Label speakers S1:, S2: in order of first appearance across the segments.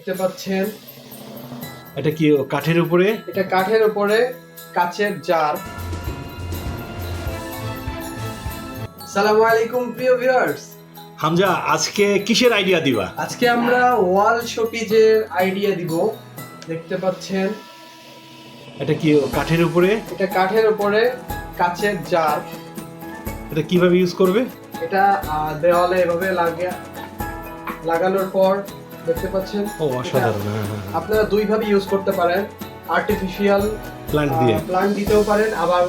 S1: দেখতে পাচ্ছেন।
S2: এটা কি কাঠের উপরে?
S1: এটা কাঠের উপরে কাচের জার। সালামু আলাইকুম প্রিয় ভিউয়ার্স।
S2: হামজা আজকে কিসের আইডিয়া দিবা?
S1: আজকে আমরা ওয়াল শোপিজের আইডিয়া দিব। দেখতে পাচ্ছেন।
S2: এটা কি কাঠের উপরে?
S1: এটা কাঠের উপরে কাচের জার।
S2: এটা কীভাবে ইউজ করবে?
S1: এটা দেওয়ালে এভাবে লাগে লাগানোর পর দেখতে পাচ্ছেন?
S2: ও অসাধারণ হ্যাঁ হ্যাঁ
S1: আপনারা দুইভাবে ইউজ করতে পারেন। আর্টিফিশিয়াল
S2: প্ল্যান্ট দিয়ে।
S1: প্লান্ট দিতেও পারেন আবার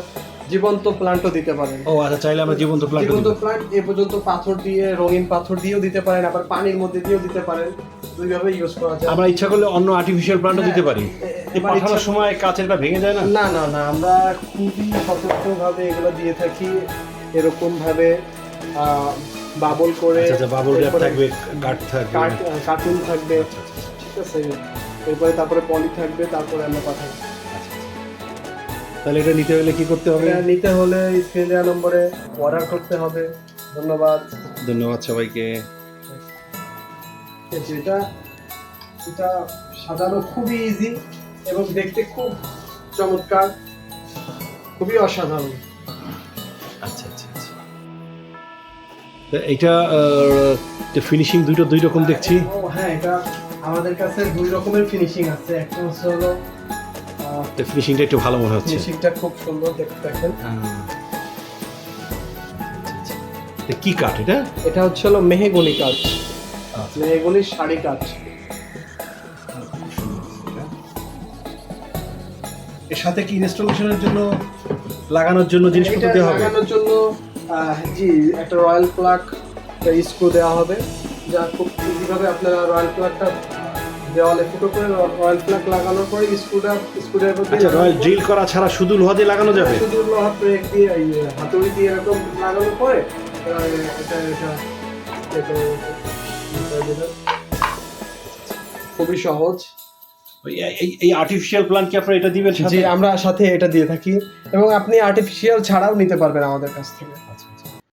S1: জীবন্ত প্লান্টও দিতে পারেন।
S2: ও আচ্ছা চাইলে আমরা জীবন্ত প্ল্যান্ট
S1: জীবন্ত প্লান্ট এ পর্যন্ত পাথর দিয়ে রঙিন পাথর দিয়েও দিতে পারেন আবার পানির মধ্যে দিয়েও দিতে পারেন। দুইভাবে ইউজ করা যায়।
S2: আমরা ইচ্ছা করলে অন্য আর্টিফিশিয়াল প্ল্যান্টও দিতে পারি। পাঠানোর সময় কাছেরটা ভেঙে যায় না?
S1: না না না আমরা খুবই সতর্কভাবে এগুলো দিয়ে থাকি এরকম ভাবে বাবল করে
S2: আচ্ছা আচ্ছা বাবল র্যাপ থাকবে থাকবে।
S1: কার্টুন থাকবে।
S2: আচ্ছা।
S1: ঠিক আছে? এরপরে তারপরে পলি থাকবে তারপরে আমরা পাঠাই
S2: তাহলে এটা নিতে হলে কি করতে হবে?
S1: নিতে হলে স্ক্রিন দেওয়া নম্বরে অর্ডার করতে হবে। ধন্যবাদ।
S2: ধন্যবাদ সবাইকে।
S1: যেটা এটা সাজানো খুবই ইজি এবং দেখতে খুব চমৎকার খুবই অসাধারণ।
S2: আচ্ছা আচ্ছা আচ্ছা। তা এইটা ফিনিশিং দুটো দুই রকম দেখছি।
S1: হ্যাঁ এটা আমাদের কাছে দুই রকমের ফিনিশিং আছে। একটা হচ্ছে হলো
S2: ফিনিশিংটা একটু ভালো মনে হচ্ছে।
S1: ফিনিশিংটা খুব সুন্দর দেখতে দেখেন।
S2: হ্যাঁ। আচ্ছা, আচ্ছা। এটা কি কাঠ এটা?
S1: এটা হচ্ছে হলো মেহেগুনি কাঠ। মেহেগুনির শাড়ি কাঠ।
S2: এর সাথে কি ইনস্টলেশনের জন্য লাগানোর জন্য জিনিসপত্র দেওয়া হবে?
S1: লাগানোর জন্য জি একটা রয়্যাল প্লাগ স্ক্রু দেওয়া হবে যা খুব ইজিভাবে আপনারা রয়্যাল প্লাগটা দেওয়ালে ফুটো করে রয়্যাল প্লাগ লাগানোর পরে স্ক্রুটা স্ক্রুড্রাইভার দিয়ে
S2: আচ্ছা রয়্যাল ড্রিল করা ছাড়া শুধু লোহা দিয়ে লাগানো যাবে
S1: শুধু লোহার ব্রেক দিয়ে হাতুড়ি দিয়ে এরকম লাগানোর পরে এটা এটা খুবই সহজ
S2: এই- এই আর্টিফিশিয়াল প্ল্যান কি আপনারা এটা দিবেন
S1: জি আমরা সাথে এটা দিয়ে থাকি। এবং আপনি আর্টিফিশিয়াল ছাড়াও নিতে পারবেন আমাদের কাছ থেকে।
S2: আচ্ছা।